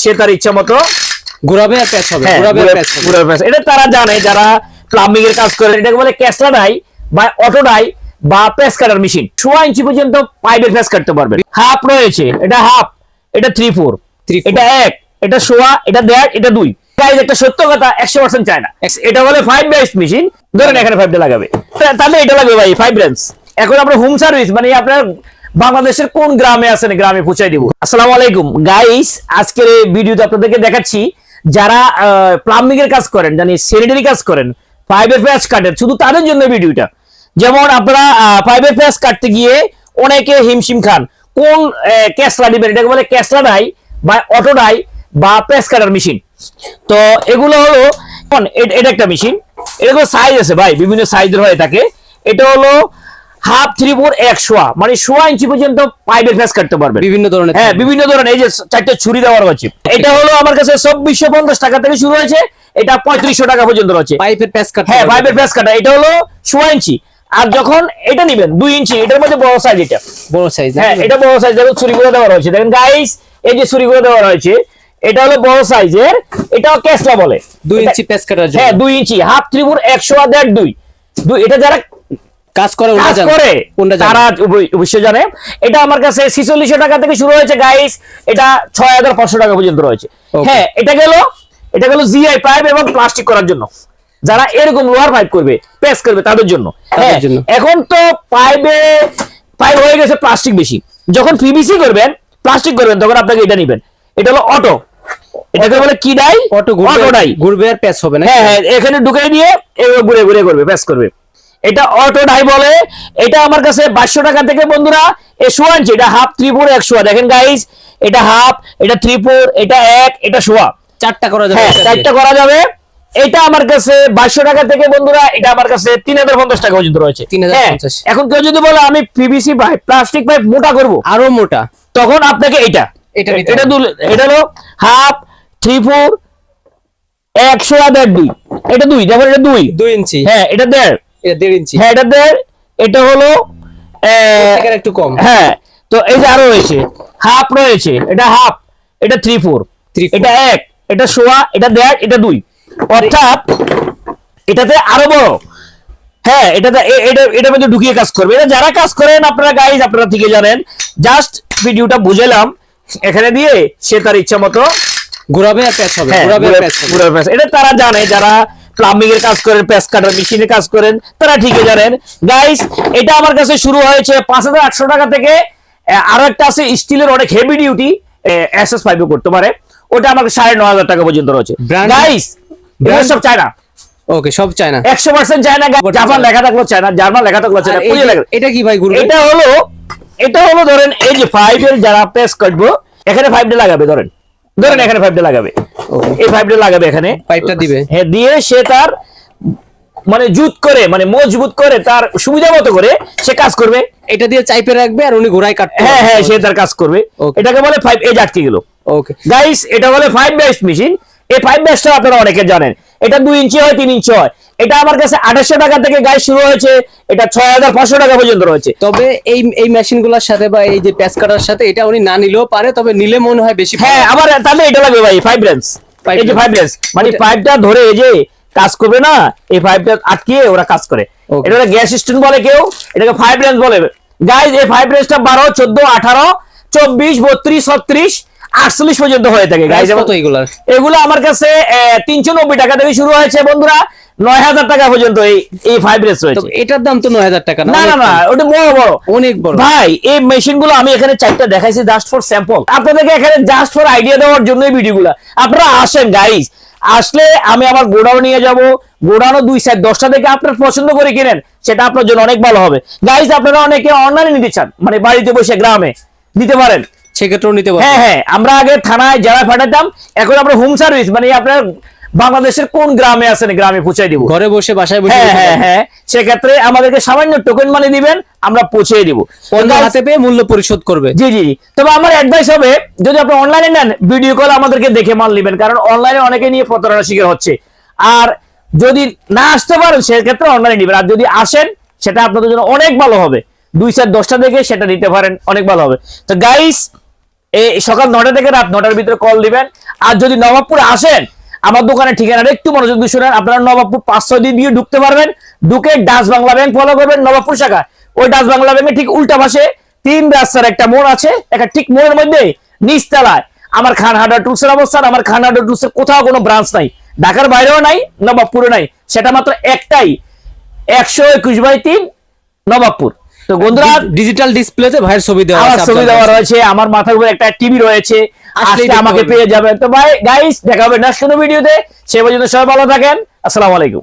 সে তার ইচ্ছা মতো ঘুরাবে আর প্যাচ হবে ঘুরাবে আর প্যাচ হবে। ঘুরে প্যাচ। এটা তারা জানে যারা প্লাম্বিং এর কাজ করে এটাকে বলে ক্যাসলা ডাই বা অটো ডাই বা প্রেস কাটার মেশিন সোয়া ইঞ্চি পর্যন্ত পাইপের প্রেস কাটতে পারবেন। হাফ রয়েছে এটা হাফ এটা থ্রি ফোর এটা এক এটা সোয়া এটা দেড় এটা দুই। গাইজ একটা সত্য কথা একশো পার্সেন্ট চায় না। এটা বলে ফাইভ বেস্ট মেশিন ধরেন এখানে ফাইভটা লাগাবে। তাহলে এটা লাগবে ভাই ফাইভ এখন আপনার হোম সার্ভিস মানে আপনার বাংলাদেশের কোন গ্রামে আছেন গ্রামে পৌঁছাই দিব। আসসালামু আলাইকুম। গাইস আজকের এই ভিডিওতে আপনাদেরকে দেখাচ্ছি, যারা প্লাম্বিং এর কাজ করেন, জানি স্যানিটারি কাজ করেন ফাইভের প্যাচ কাটেন, শুধু তাদের জন্য ভিডিওটা। যেমন আপনারা ফাইভের প্যাচ কাটতে গিয়ে অনেকে হিমশিম খান। কোন ক্যাসলা দিবেন এটাকে বলে ক্যাসলা ডাই বা অটো ডাই বা প্রেস কাটার মেশিন তো এগুলো হলো এটা একটা মেশিন এরকম সাইজ আছে ভাই, বিভিন্ন সাইজের হয়ে থাকে। এটা হলো হাফ থ্রি ফোর এক শোয়া মানে শোয়া ইঞ্চি পর্যন্ত পাইপের ফেস কাটতে পারবেন। বিভিন্ন ধরনের হ্যাঁ বিভিন্ন ধরনের। এই যে চারটে ছুরি দেওয়ার রয়েছে এটা হলো আমার কাছে চব্বিশশো পঞ্চাশ টাকা থেকে শুরু হয়েছে। এটা পঁয়ত্রিশশো টাকা পর্যন্ত রয়েছে। পাইপের প্যাচ কাটতে হ্যাঁ পাইপের ফেস কাটা। এটা হলো সোয়া ইঞ্চি। আর যখন এটা নিবেন দুই ইঞ্চি এটার মধ্যে বড় সাইজ এটা। বড় সাইজ হ্যাঁ এটা বড় সাইজ দেখুন ছুরিগুলো দেওয়া রয়েছে। দেখেন গাইস এই যে ছুরি ছুরিগুলো দেওয়া রয়েছে এটা হলো বড় সাইজের এটাও ক্যাসলা বলে। দুই ইঞ্চি প্যাচ কাটার জন্য। হ্যাঁ দুই ইঞ্চি। হাফ ত্রিপুর একশো আর দেড় দুই। দুই এটা যারা কাজ করে কাজ করে। তারা অবশ্য- জানে। এটা আমার কাছে ছিচল্লিশশো টাকা থেকে শুরু হয়েছে গাইস এটা ছয় হাজার পাঁচশো টাকা পর্যন্ত রয়েছে। হ্যাঁ এটা গেল এটা গেল জিআই পাইপ এবং প্লাস্টিক করার জন্য। যারা এরকম লোহার পাইপ করবে প্রেস করবে তাদের জন্য। হ্যাঁ। এখন তো পাইপে পাইপ হয়ে গেছে প্লাস্টিক বেশি। যখন পিভিসি করবেন প্লাস্টিক করবেন তখন আপনাকে এটা নেবেন। এটা হলো অটো এটাকে বলে কি ডাই অটো ঘুরবে অটো ডাই ঘুরবে আর প্যাচ হবে না। হ্যাঁ হ্যাঁ এখানে ঢুকাই দিয়ে ঘুরে ঘুরে করবে প্যাস করবে। এটা অটো ডাই বলে। এটা আমার কাছে বাইশশো টাকা থেকে বন্ধুরা এ শোয়া আনছে। এটা হাফ থ্রি ফোর এক শোয়া দেখেন গাইস এটা হাফ এটা থ্রি ফোর এটা এক এটা শোয়া চারটা করা যাবে হ্যাঁ। চারটা করা যাবে। এটা আমার কাছে বাইশশো টাকা থেকে বন্ধুরা এটা আমার কাছে তিন হাজার পঞ্চাশ টাকা পর্যন্ত রয়েছে। 3050 হ্যাঁ, এখন কেউ যদি বলে আমি পিভিসি পাইপ প্লাস্টিক পাইপ মোটা করব আরও মোটা। তখন আপনাকে এটা। এটা। এটা হলো হাফ থ্রি ফোর একশো আর দেড় দুই। এটা দুই দেখো এটা দুই। দুই ইঞ্চি। হ্যাঁ এটা দেড়। এটা দেড় ইঞ্চি। হ্যাঁ এটা দেড় এটা হলো একটু কম। হ্যাঁ তো এই যে আরও রয়েছে হাফ রয়েছে এটা হাফ এটা থ্রি ফোর এটা এক এটা সোয়া এটা দেড় এটা দুই। অর্থাৎ এটাতে আরও বড়। হ্যাঁ এটাতে এটা এটার মধ্যে ঢুকিয়ে কাজ করবে। এটা যারা কাজ করেন আপনারা গাইজ আপনারা থেকে জানেন জাস্ট ভিডিওটা বুঝালাম এখানে দিয়ে সে তার ইচ্ছা মতো ঘুরাবে আর প্যাচ হবে হ্যাঁ, ঘুরাবে আর প্যাচ। এটা তারা জানে যারা প্লাম্বিং এর কাজ করেন প্যাচ কাটার মেশিনে কাজ করেন তারা ঠিকই জানেন। গাইস এটা আমার কাছে শুরু হয়েছে পাঁচ হাজার আটশো টাকা থেকে। আরও একটা আছে স্টিলের অনেক হেভি ডিউটি এস এস করতে পারে। ওটা আমাকে সাড়ে ন হাজার টাকা পর্যন্ত রয়েছে। গাইস সব চায়না ওকে সব চায় না একশো পার্সেন্ট চায়না জাপান লেখা থাকল চায়না জার্মান লেখা থাকল চায়না এটা কি ভাই ঘুরবে এটা হলো এটা হলো ধরেন এই যে ফাইভের যারা প্রেস করব এখানে ফাইভটা লাগাবে ধরেন। ধরেন এখানে পাইপটা লাগাবে। এই পাইপটা লাগাবে এখানে। পাইপটা দিবে। হ্যাঁ দিয়ে সে তার মানে জুত করে মানে মজবুত করে তার সুবিধা মতো করে সে কাজ করবে। এটা দিয়ে চাইপে রাখবে আর উনি ঘোড়ায় কাটবে হ্যাঁ হ্যাঁ সে তার কাজ করবে. এটাকে বলে ফাইভ এজ আটকে গেল। ওকে গাইস এটা বলে ফাইভ বেস্ট মেশিন এই ফাইভ বেস্টটা আপনারা অনেকে জানেন। এটা দুই ইঞ্চি হয় তিন ইঞ্চি হয়। এটা আমার কাছে আঠাশশো টাকা থেকে গাইস শুরু হয়েছে এটা ছয় হাজার পাঁচশো টাকা পর্যন্ত রয়েছে। তবে এই এই মেশিনগুলোর সাথে বা এই যে প্যাচ কাটার সাথে এটা উনি না নিলেও পারে তবে নিলে মনে হয় বেশি হ্যাঁ। আবার তাহলে এটা লাগবে ভাই Five এই যে রেঞ্জ মানে পাইপটা ধরে এই যে কাজ করবে না এই পাইপটা আটকিয়ে ওরা কাজ করে। এটা গ্যাস স্টেশন বলে কেউ এটাকে ফাইভ রেঞ্জ বলে। গাইজ এই ফাইভ রেঞ্জটা বারো চোদ্দ আঠারো চব্বিশ বত্রিশ ছত্রিশ আটচল্লিশ পর্যন্ত হয়ে থাকে গাইজ এগুলো আমার কাছে তিনশো নব্বই টাকা থেকে শুরু হয়েছে বন্ধুরা। নয় হাজার টাকা পর্যন্ত এই এই ফাইভ তো রয়েছে। এটার দাম তো নয় হাজার টাকা না? না না ওটা বড় বড়। অনেক বড়। ভাই এই মেশিনগুলো আমি এখানে চারটা দেখাইছি জাস্ট ফর স্যাম্পল আপনাদেরকে এখানে জাস্ট ফর আইডিয়া দেওয়ার জন্য এই ভিডিওগুলো আপনারা আসেন গাইস আসলে আমি আমার গোডাউন নিয়ে যাব। গোডাউনও দুই সাইড দশটা থেকে আপনার পছন্দ করে কিনেন সেটা আপনার জন্য অনেক ভালো হবে। গাইস আপনারা অনেকে অনলাইনে নিতে চান মানে বাড়িতে বসে গ্রামে দিতে পারেন। সেক্ষেত্রেও নিতে পারবে। হ্যাঁ হ্যাঁ আমরা আগে থানায় জেলায় পাঠাতাম এখন আমরা হোম সার্ভিস মানে আপনার বাংলাদেশের কোন গ্রামে আছেন গ্রামে পৌঁছাই দিব। ঘরে বসে বাসায় বসে হ্যাঁ হ্যাঁ হ্যাঁ সেক্ষেত্রে আমাদেরকে সামান্য টোকেন মানি দিবেন আমরা পৌঁছে দিব। পণ্য হাতে পেয়ে মূল্য পরিশোধ করবে। জি জি জি। তবে আমার অ্যাডভাইস হবে যদি আপনি অনলাইনে নেন ভিডিও কল আমাদেরকে দেখে মাল নেবেন কারণ অনলাইনে অনেকে নিয়ে প্রতারণা শিকার হচ্ছে। আর যদি না আসতে পারেন সেক্ষেত্রে অনলাইনে নেবেন। আর যদি আসেন সেটা আপনাদের জন্য অনেক ভালো হবে। দুই চার দশটা দেখে সেটা নিতে পারেন অনেক ভালো হবে। তো গাইস এই সকাল নটা থেকে রাত নটার ভিতরে কল দিবেন। আর যদি নবাবপুর আসেন, আমার দোকানের ঠিকানাটা একটু মনোযোগ দিয়ে শুনেন। আপনারা নবাবপুর পাঁচ, ছয় দিন দিয়ে ঢুকতে পারবেন। ঢুকে ডাচ বাংলা ব্যাংক ফলো করবেন, নবাবপুর শাখা। ওই ডাচ বাংলা ব্যাংকের ঠিক উল্টা পাশে তিন রাস্তার একটা মোড় আছে। একটা ঠিক মোড়ের মধ্যে নিচতলায়। আমার খানহাটা টুলসের অবস্থান, আমার খানহাটা টুলসের কোথাও কোনো ব্রাঞ্চ নাই। ঢাকার বাইরেও নাই, নবাবপুরে নাই। সেটা মাত্র একটাই। একশো একুশ বাই তিন নবাবপুর। তো বন্ধুরা ডিজিটাল ডিসপ্লেতে ভাইয়ের ছবি দেওয়া আছে ছবি দেওয়া রয়েছে আমার মাথার উপর একটা টিভি রয়েছে আসলে আমাকে পেয়ে যাবেন। তো ভাই গাইস দেখা হবে নেক্সট কোনো ভিডিওতে সে পর্যন্ত সবাই ভালো থাকেন আসসালামু আলাইকুম।